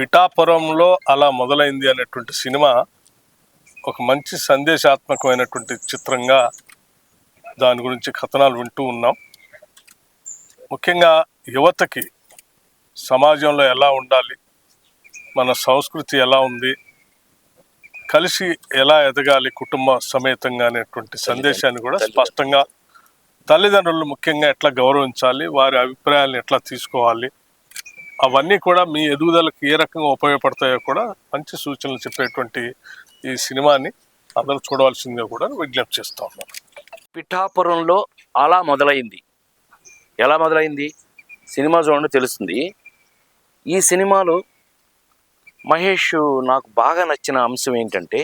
పిఠాపురంలో అలా మొదలైంది అనేటువంటి సినిమా ఒక మంచి సందేశాత్మకమైనటువంటి చిత్రంగా దాని గురించి కథనాలు వింటూ ఉన్నాం. ముఖ్యంగా యువతకి సమాజంలో ఎలా ఉండాలి మన సంస్కృతి ఎలా ఉంది కలిసి ఎలా ఎదగాలి కుటుంబ సమేతంగా అనేటువంటి సందేశాన్ని కూడా స్పష్టంగా తల్లిదండ్రులు ముఖ్యంగా ఎట్లా గౌరవించాలి వారి అభిప్రాయాలను ఎట్లా తీసుకోవాలి అవన్నీ కూడా మీ ఎదుగుదలకు ఏ రకంగా ఉపయోగపడతాయో కూడా మంచి సూచనలు చెప్పేటువంటి ఈ సినిమాని అందరూ చూడవలసిందిగా కూడా విజ్ఞప్తి చేస్తా ఉన్నాను పిఠాపురంలో అలా మొదలైంది. ఎలా మొదలైంది? సినిమా చూడండి తెలుస్తుంది. ఈ సినిమాలో మహేష్ నాకు బాగా నచ్చిన అంశం ఏంటంటే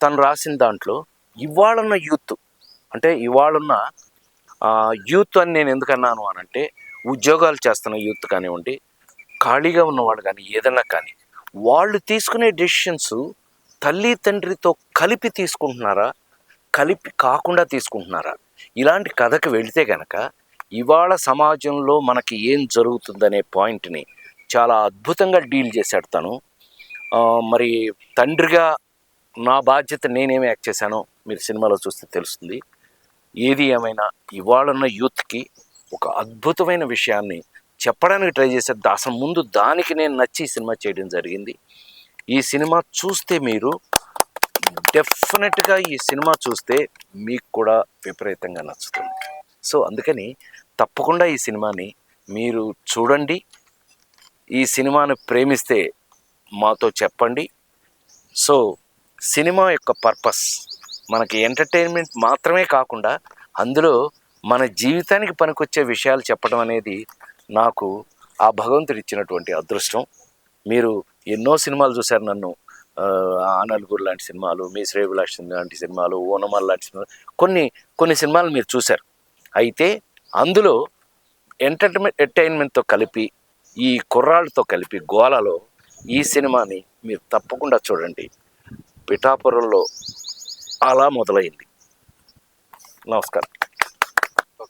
తను రాసిన దాంట్లో ఇవాళన్న యూత్ అంటే ఇవాళన్న యూత్ అని నేను ఎందుకన్నాను అని అంటే ఉద్యోగాలు చేస్తున్న యూత్ కానివ్వండి ఖాళీగా ఉన్నవాడు కానీ ఏదైనా కానీ వాళ్ళు తీసుకునే డెసిషన్స్ తల్లి తండ్రితో కలిపి తీసుకుంటున్నారా కలిపి కాకుండా తీసుకుంటున్నారా? ఇలాంటి కథకు వెళితే గనక ఇవాళ సమాజంలో మనకి ఏం జరుగుతుందనే పాయింట్ని చాలా అద్భుతంగా డీల్ చేశాడు తను. మరి తండ్రిగా నా బాధ్యత నేనేమి యాక్ట్ చేశానో మీరు సినిమాలో చూస్తే తెలుస్తుంది. ఏది ఏమైనా ఇవాళన్న యూత్కి ఒక అద్భుతమైన విషయాన్ని చెప్పడానికి ట్రై చేశారు అసలు ముందు దానికి నేను నచ్చి ఈ సినిమా చేయడం జరిగింది. ఈ సినిమా చూస్తే మీరు డెఫినెట్గా ఈ సినిమా చూస్తే మీకు కూడా విపరీతంగా నచ్చుతుంది. సో అందుకని తప్పకుండా ఈ సినిమాని మీరు చూడండి. ఈ సినిమాను ప్రేమిస్తే మాతో చెప్పండి. సో సినిమా యొక్క పర్పస్ మనకి ఎంటర్టైన్మెంట్ మాత్రమే కాకుండా అందులో మన జీవితానికి పనికొచ్చే విషయాలు చెప్పడం అనేది నాకు ఆ భగవంతుడు ఇచ్చినటువంటి అదృష్టం. మీరు ఎన్నో సినిమాలు చూశారు నన్ను. ఆనల్గూరు లాంటి సినిమాలు మీ శ్రేయభిలాష్ లాంటి సినిమాలు ఓనమాల్ లాంటి సినిమాలు కొన్ని కొన్ని సినిమాలు మీరు చూశారు. అయితే అందులో ఎంటర్టైన్మెంట్ ఎంటర్టైన్మెంట్తో కలిపి ఈ కుర్రాళ్ళతో కలిపి గోలలో ఈ సినిమాని మీరు తప్పకుండా చూడండి. పిఠాపురంలో అలా మొదలైంది. నమస్కారం.